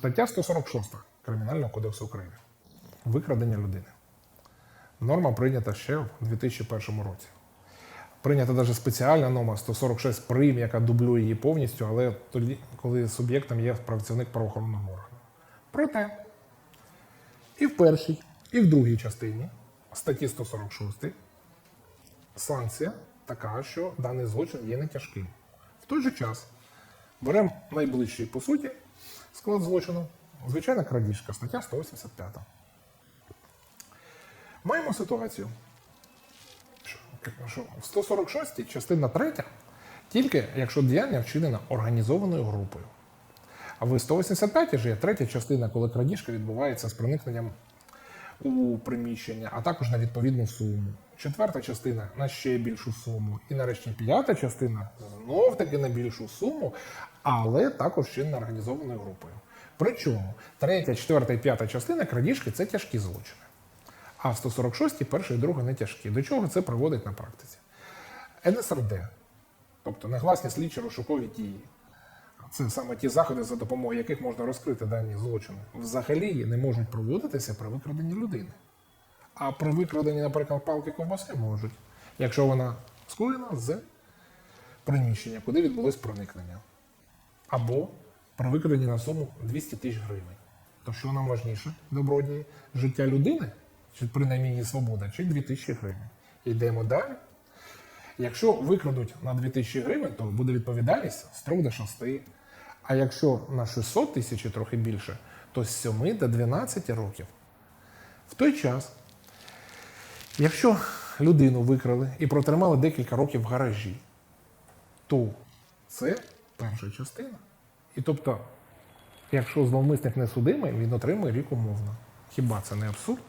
Стаття 146 Кримінального кодексу України. Викрадення людини. Норма прийнята ще в 2001 році. Прийнята навіть спеціальна норма 146 прим, яка дублює її повністю, але тоді, коли суб'єктом є працівник правоохоронного органу. Проте і в першій, і в другій частині статті 146 санкція така, що даний злочин є не тяжким. В той же час беремо найближчий по суті склад злочину, звичайна крадіжка, стаття 185. Маємо ситуацію, в 146 частина 3, тільки якщо діяння вчинено організованою групою. А в 185 ж є третя частина, коли крадіжка відбувається з проникненням у приміщення, а також на відповідну суму. Четверта частина на ще більшу суму. І нарешті п'ята частина знов таки на більшу суму, але також чинно організованою групою. Причому третя, четверта і п'ята частина крадіжки це тяжкі злочини. А в 146 перша і друга не тяжкі. До чого це приводить на практиці? НСРД, тобто негласні слідчі розшукові дії. Це саме ті заходи, за допомогою яких можна розкрити дані злочини, взагалі не можуть проводитися при викраденні людини. А при викраденні, наприклад, палки ковбаси можуть, якщо вона скоєна з приміщення, куди відбулось проникнення. Або при викраденні на суму 200 тисяч гривень. То що нам важніше, добродії, життя людини, чи принаймні свобода, чи 2 тисячі гривень. Йдемо далі. Якщо викрадуть на 2000 гривень, то буде відповідальність з 3 до 6. А якщо на 600 тисяч і трохи більше, то з 7 до 12 років. В той час, якщо людину викрали і протримали декілька років в гаражі, то це перша частина. І тобто, якщо зловмисник не судимий, він отримує рік умовно. Хіба це не абсурд?